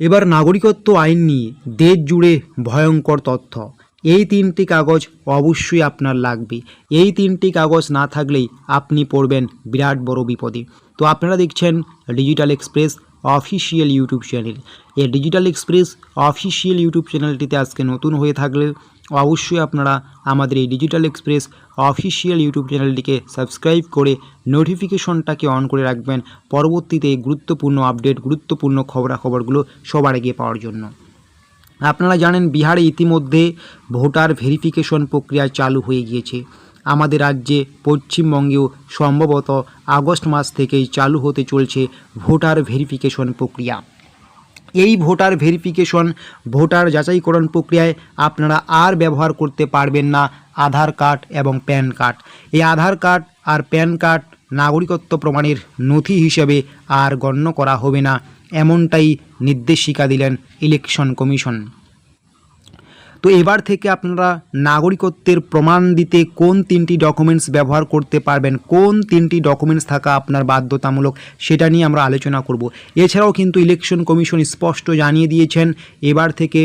এবার নাগরিকত্ব আইন নিয়ে দেশ জুড়ে ভয়ঙ্কর তথ্য। এই তিনটি কাগজ অবশ্যই আপনার লাগবে। এই তিনটি কাগজ না থাকলেই আপনি পড়বেন বিরাট বড় বিপদে। তো আপনারা দেখছেন digital express official YouTube channel. এই ডিজিটাল এক্সপ্রেস অফিসিয়াল ইউটিউব চ্যানেলটিতে আজকে নতুন হয়ে থাকলে অবশ্যই আপনারা আমাদের এই ডিজিটাল এক্সপ্রেস অফিসিয়াল ইউটিউব চ্যানেলটিকে সাবস্ক্রাইব করে নোটিফিকেশনটাকে অন করে রাখবেন। পরবর্তীতে গুরুত্বপূর্ণ আপডেট গুরুত্বপূর্ণ খবরাখবরগুলো সবার আগে পাওয়ার জন্য। আপনারা জানেন, বিহারে ইতিমধ্যে ভোটার ভেরিফিকেশন প্রক্রিয়া চালু হয়ে গিয়েছে। আমাদের রাজ্যে পশ্চিমবঙ্গেও সম্ভবত আগস্ট মাস থেকেই চালু হতে চলছে ভোটার ভেরিফিকেশন প্রক্রিয়া। এই ভোটার ভেরিফিকেশন, ভোটার যাচাইকরণ প্রক্রিয়ায় আপনারা আর ব্যবহার করতে পারবেন না, আধার কার্ড এবং প্যান কার্ড। এই আধার কার্ড আর প্যান কার্ড নাগরিকত্ব প্রমাণের নথি হিসেবে আর গণ্য করা হবে না, এমনটাই নির্দেশিকা দিলেন ইলেকশন কমিশন। তো এবার থেকে আপনারা নাগরিকত্বের প্রমাণ দিতে কোন তিনটি ডকুমেন্টস ব্যবহার করতে পারবেন, কোন তিনটি ডকুমেন্টস থাকা আপনার বাধ্যতামূলক সেটা নিয়ে আমরা আলোচনা করব। এছাড়াও কিন্তু ইলেকশন কমিশন স্পষ্ট জানিয়ে দিয়েছেন, এবার থেকে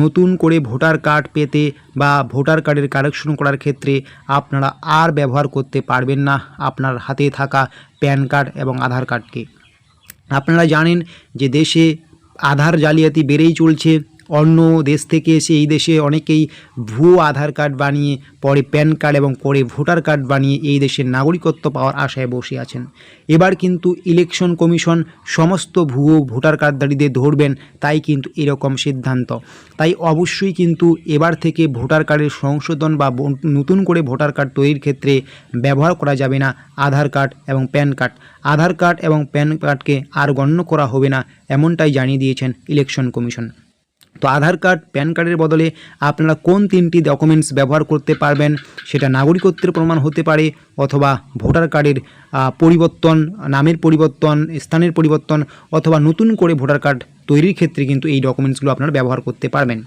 নতুন করে ভোটার কার্ড পেতে বা ভোটার কার্ডের কারেকশন করার ক্ষেত্রে আপনারা আর ব্যবহার করতে পারবেন না আপনার হাতে থাকা প্যান কার্ড এবং আধার কার্ডকে। আপনারা জানেন যে দেশে আধার জালিয়াতি বেড়েই চলছে অন্য দেশ থেকে এসে এই দেশে অনেকেই ভুয়ো আধার কার্ড বানিয়ে, পরে প্যান কার্ড এবং পরে ভোটার কার্ড বানিয়ে এই দেশের নাগরিকত্ব পাওয়ার আশায় বসে আছেন। এবার কিন্তু ইলেকশন কমিশন সমস্ত ভুয়ো ভোটার কার্ডধারীদের ধরবেন, তাই কিন্তু এরকম সিদ্ধান্ত। তাই অবশ্যই কিন্তু এবার থেকে ভোটার কার্ডের সংশোধন বা নতুন করে ভোটার কার্ড তৈরির ক্ষেত্রে ব্যবহার করা যাবে না, আধার কার্ড এবং প্যান কার্ড। আধার কার্ড এবং প্যান কার্ডকে আর গণ্য করা হবে না, এমনটাই জানিয়ে দিয়েছেন ইলেকশন কমিশন। তো আধার কার্ড, প্যান কার্ডের বদলে আপনারা কোন তিনটি ডকুমেন্টস ব্যবহার করতে পারবেন সেটা নাগরিকত্বের প্রমাণ হতে পারে অথবা ভোটার কার্ডের পরিবর্তন, নামের পরিবর্তন, স্থানের পরিবর্তন অথবা নতুন করে ভোটার কার্ড তৈরির ক্ষেত্রে কিন্তু এই ডকুমেন্টসগুলো আপনারা ব্যবহার করতে পারবেন।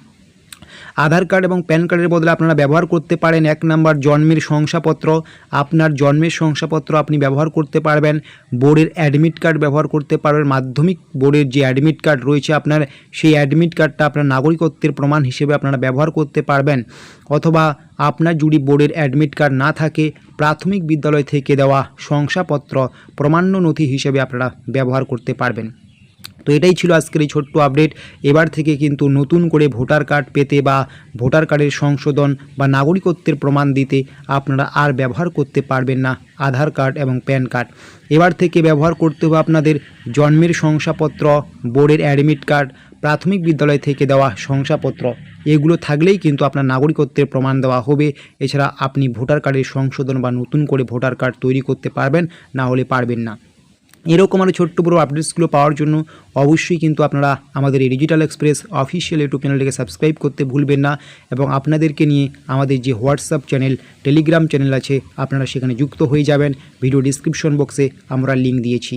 আধার কার্ড এবং প্যান কার্ডের বদলে আপনারা ব্যবহার করতে পারেন। এক নাম্বার জন্মের শংসাপত্র। আপনার জন্মের শংসাপত্র আপনি ব্যবহার করতে পারবেন। বোর্ডের অ্যাডমিট কার্ড ব্যবহার করতে পারবেন। মাধ্যমিক বোর্ডের যে অ্যাডমিট কার্ড রয়েছে আপনার, সেই অ্যাডমিট কার্ডটা আপনার নাগরিকত্বের প্রমাণ হিসেবে আপনারা ব্যবহার করতে পারবেন। অথবা আপনার যদি বোর্ডের অ্যাডমিট কার্ড না থাকে, প্রাথমিক বিদ্যালয় থেকে দেওয়া শংসাপত্র প্রমাণ্য নথি হিসেবে আপনারা ব্যবহার করতে পারবেন। তো এটাই ছিল আজকের এই ছোট্ট আপডেট এবার থেকে কিন্তু নতুন করে ভোটার কার্ড পেতে বা ভোটার কার্ডের সংশোধন বা নাগরিকত্বের প্রমাণ দিতে আপনারা আর ব্যবহার করতে পারবেন না, আধার কার্ড এবং প্যান কার্ড এবার থেকে ব্যবহার করতে হবে আপনাদের জন্মের শংসাপত্র বোর্ডের অ্যাডমিট কার্ড প্রাথমিক বিদ্যালয় থেকে দেওয়া শংসাপত্র। এগুলো থাকলেই কিন্তু আপনার নাগরিকত্বের প্রমাণ দেওয়া হবে। এছাড়া আপনি ভোটার কার্ডের সংশোধন বা নতুন করে ভোটার কার্ড তৈরি করতে পারবেন, না হলে পারবেন না। এরকম আরও ছোট্ট বড় আপডেটসগুলো পাওয়ার জন্য অবশ্যই কিন্তু আপনারা আমাদের এই ডিজিটাল এক্সপ্রেস অফিসিয়াল ইউটিউব চ্যানেলটিকে সাবস্ক্রাইব করতে ভুলবেন না এবং আপনাদেরকে নিয়ে আমাদের যে হোয়াটসঅ্যাপ চ্যানেল টেলিগ্রাম চ্যানেল আছে, আপনারা সেখানে যুক্ত হয়ে যাবেন। ভিডিও ডিসক্রিপশন বক্সে আমরা লিঙ্ক দিয়েছি।